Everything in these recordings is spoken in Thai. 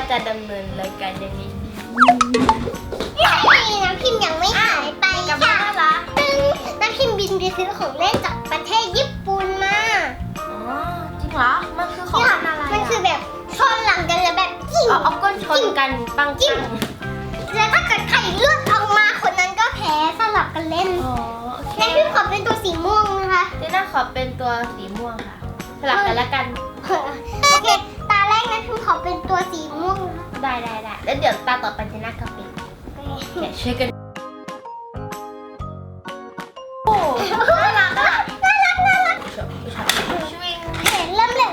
าจะดำเนินรายการอย่างนี้ใช่น้ำพิมพ์ยังไม่หายไปกลับมาจ้ะแล้วเรองน้ำพิมพ์บินไปซื้อของเล่นจากประเทศญี่ปุ่นมาอ๋อจริงเหรอมันคือของอะไรมันคือแบบชนหลังกันแล้วแบบจิ้งอ๋อเอาก้นชนกันปังจิ้งแล้วถ้าเกิดใครเลือดออกมาคนนั้นก็แพ้สลับกันเล่นอ๋อน้ำพิมพ์ขอเป็นตัวสีม่วงนะคะ เจน่าขอเป็นตัวสีม่วงค่ะสลับกันละกัน โอเค สีม่วงนะคะได้ได้ได้แล้วเดี๋ยวตาต่อไปเจน่าก็เป็นโอแกะช่วยกันโอ้น่ารักอะน่ารักน่ารักช่วยเห็นเริ่มเลย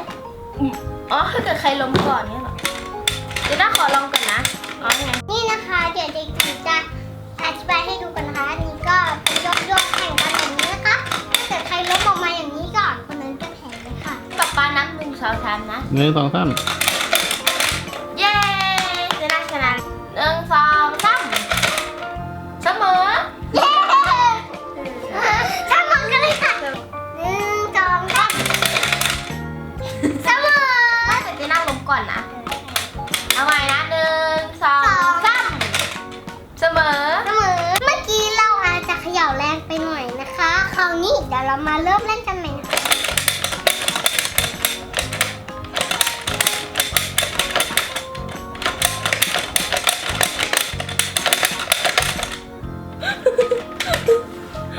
อ๋อถ้าเกิดใครล้มก่อนเนี่ยเหรอเจน่าขอลองก่อนนะอ๋อไงนี่นะคะเดี๋ยวเด็กจิ๋วจะอธิบายให้ดูกันนะคะอันนี้ก็เป็นยกยกแข่งกันอย่างนี้นะคะถ้าเกิดใครล้มออกมาอย่างนี้ก่อนคนนั้นก็แพ้เลยค่ะป๊าป๊านับหนึ่งสองสามนะหนึ่งสองสาม ก่อนนะ เอาใหม่นะหนึ่งสองสามเสมอ เสมอ เมื่อกี้เราอาจจะเขย่าแรงไปหน่อยนะคะ คราวนี้เดี๋ยวเรามาเริ่มเล่นกันใหม่นะคะ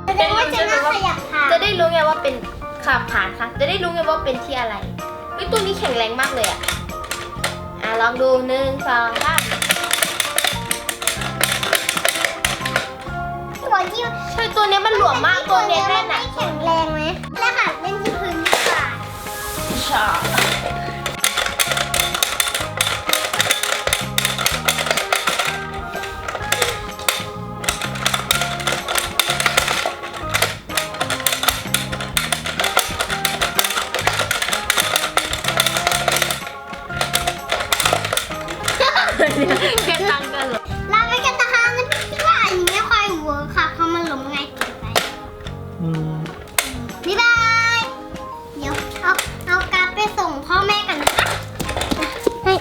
แสดงว่าเจะน่าขยับค่ะจะได้รู้ไงว่าเป็นขับผ่านค่ะ จะได้รู้ไงว่าเป็นที่อะไรเฮ้ยตัวนี้แข็งแรงมากเลยอะ อะลองดูหนึ่งสองสามตัวที่ใช่ตัวเนี้ยมันหลวมมากตัวเนี้ยแน่นไม่อะแข็งแรงไหมแล้วค่ะเล่นที่พื้นดีกว่า ชอบ แค่ตังกันเหรอเราไปกันนะคะนั่นคิดว่าอันนี้ไม่ค่อยเวิร์คค่ะเพรามันหลงงตินไปบ๊ายบายเดี๋ยวเอาเอาการไปส่งพ่อแม่กันนะคะ ให้